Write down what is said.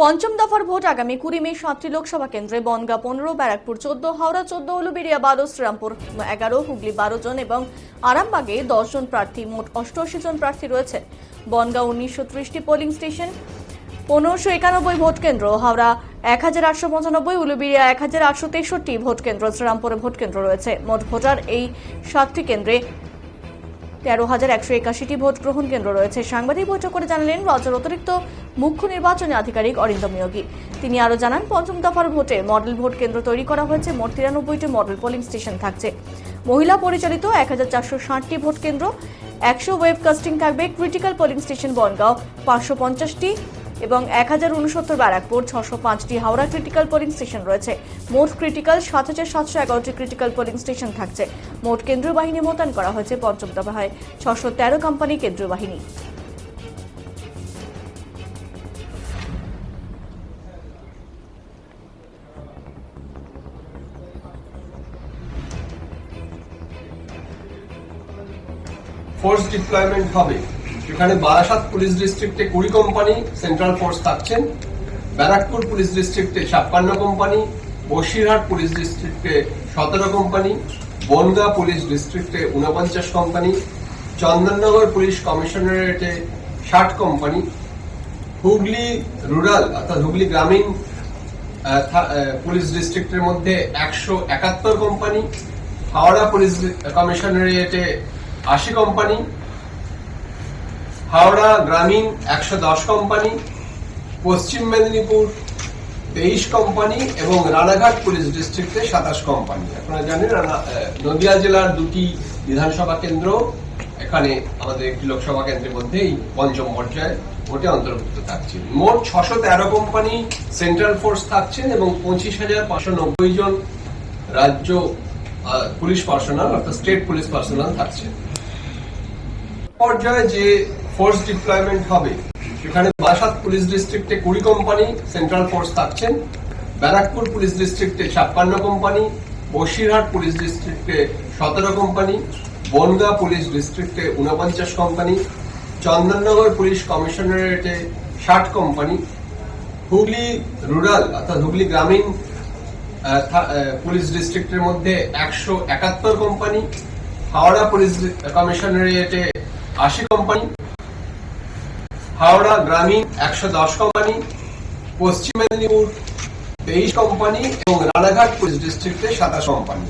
পঞ্চম দফার ভোট আগামী কুড়ি মে সাতটি লোকসভা কেন্দ্রে বনগা পনেরো, ব্যারাকপুর চোদ্দ, হাওড়া চোদ্দ, উলুবেড়িয়া বারো, শ্রীরামপুর এগারো, হুগলি বারো জন এবং আরামবাগে দশ জন প্রার্থী, মোট অষ্টআশি জন প্রার্থী রয়েছে। বনগা উনিশশো ত্রিশটি পোলিং স্টেশন, পনেরোশো একানব্বই ভোট কেন্দ্র, হাওড়া এক হাজার আটশো পঁচানব্বই, উলুবেড়িয়া এক হাজার আটশো তেষট্টি ভোট কেন্দ্র, শ্রীরামপুরে ভোট কেন্দ্র রয়েছে। মোট ভোটার এই সাতটি কেন্দ্রে তেরো হাজার একশো একাশিটি ভোট গ্রহণ কেন্দ্র রয়েছে। সাংবাদিক বৈঠক করে জানালেন রাজ্যের অতিরিক্ত মুখ্য নির্বাচনী আধিকারিক অরিন্দম নিয়োগী। তিনি আরও জানান, পঞ্চম দফার ভোটে মডেল ভোট কেন্দ্র তৈরি করা হয়েছে। মোট তিরানব্বইটি মডেল পোলিং স্টেশন থাকছে। মহিলা পরিচালিত এক হাজার চারশো ষাটটি ভোট কেন্দ্র, একশো ওয়েব কাস্টিং থাকবে ক্রিটিক্যাল পোলিং স্টেশন বনগাঁও। পাঁচশো পঞ্চাশটি এবং এক হাজার উনসত্তর ব্যারাকপুর, ছশো পাঁচটি হাওড়া ক্রিটিক্যাল পোলিং স্টেশন রয়েছে। মোট ক্রিটিক্যাল সাত হাজার সাতশো এগারোটি ক্রিটিক্যাল পোলিং স্টেশন থাকছে। মোট কেন্দ্রীয় বাহিনী মোতায়েন করা হয়েছে পঞ্চম দফায় ছশো তেরো কোম্পানি কেন্দ্রীয় বাহিনী। ফোর্স ডিপ্লয়মেন্ট হবে। সেখানে বারাসাত পুলিশ ডিস্ট্রিক্টে কুড়ি কোম্পানি, সেন্ট্রাল ফোর্স থাকছেন। ব্যারাকপুর পুলিশ ডিস্ট্রিক্টে ছাপ্পান্ন কোম্পানি, বসিরহাট পুলিশ ডিস্ট্রিক্টে সতেরো কোম্পানি, বনগা পুলিশ ডিস্ট্রিক্টে উনপঞ্চাশ কোম্পানি, চন্দননগর পুলিশ কমিশনারেটে ষাট কোম্পানি, হুগলি রুরাল অর্থাৎ হুগলি গ্রামীণ পুলিশ ডিস্ট্রিক্টের মধ্যে একশো একাত্তর কোম্পানি, হাওড়া পুলিশ কমিশনারিয়েটে আশি কোম্পানি হাওড়া গ্রামীণ একশো দশ কোম্পানি পশ্চিম মেদিনীপুর তেইশ কোম্পানি এবং রানাঘাট পুলিশ ডিস্ট্রিক্টে সাতাশ কোম্পানি আপনারা জানেন নদিয়া জেলার দুটি বিধানসভা কেন্দ্র, এখানে আমাদের একটি লোকসভা কেন্দ্রের মধ্যে এই পঞ্চম পর্যায়ে ভোটে অন্তর্ভুক্ত থাকছে মোট ছশো তেরো কোম্পানি সেন্ট্রাল ফোর্স থাকছেন এবং পঁচিশ হাজার পাঁচশো নব্বই জন রাজ্য পুলিশ পার্সোনাল অর্থাৎ স্টেট পুলিশ পার্সোনাল থাকছে পর্যায়ে যে ফোর্স ডিপ্লয়মেন্ট হবে। সেখানে বারাসাত পুলিশ ডিস্ট্রিক্টে কুড়ি কোম্পানি সেন্ট্রাল ফোর্স থাকছেন। ব্যারাকপুর পুলিশ ডিস্ট্রিক্টে ছাপ্পান্ন কোম্পানি বসিরহাট পুলিশ ডিস্ট্রিক্টে সতেরো কোম্পানি বনগা পুলিশ ডিস্ট্রিক্টে উনপঞ্চাশ কোম্পানি চন্দননগর পুলিশ কমিশনারেটে ষাট কোম্পানি হুগলি রুরাল অর্থাৎ হুগলি গ্রামীণ পুলিশ ডিস্ট্রিক্টের মধ্যে একশো একাত্তর কোম্পানি হাওড়া পুলিশ কমিশনারিয়েটে আশি কোম্পানি হাওড়া গ্রামীণ একশো দশ কোম্পানি পশ্চিম মেদিনীপুর তেইশ কোম্পানি এবং রানাঘাট পুলিশ ডিস্ট্রিক্টে সাতাশ কোম্পানি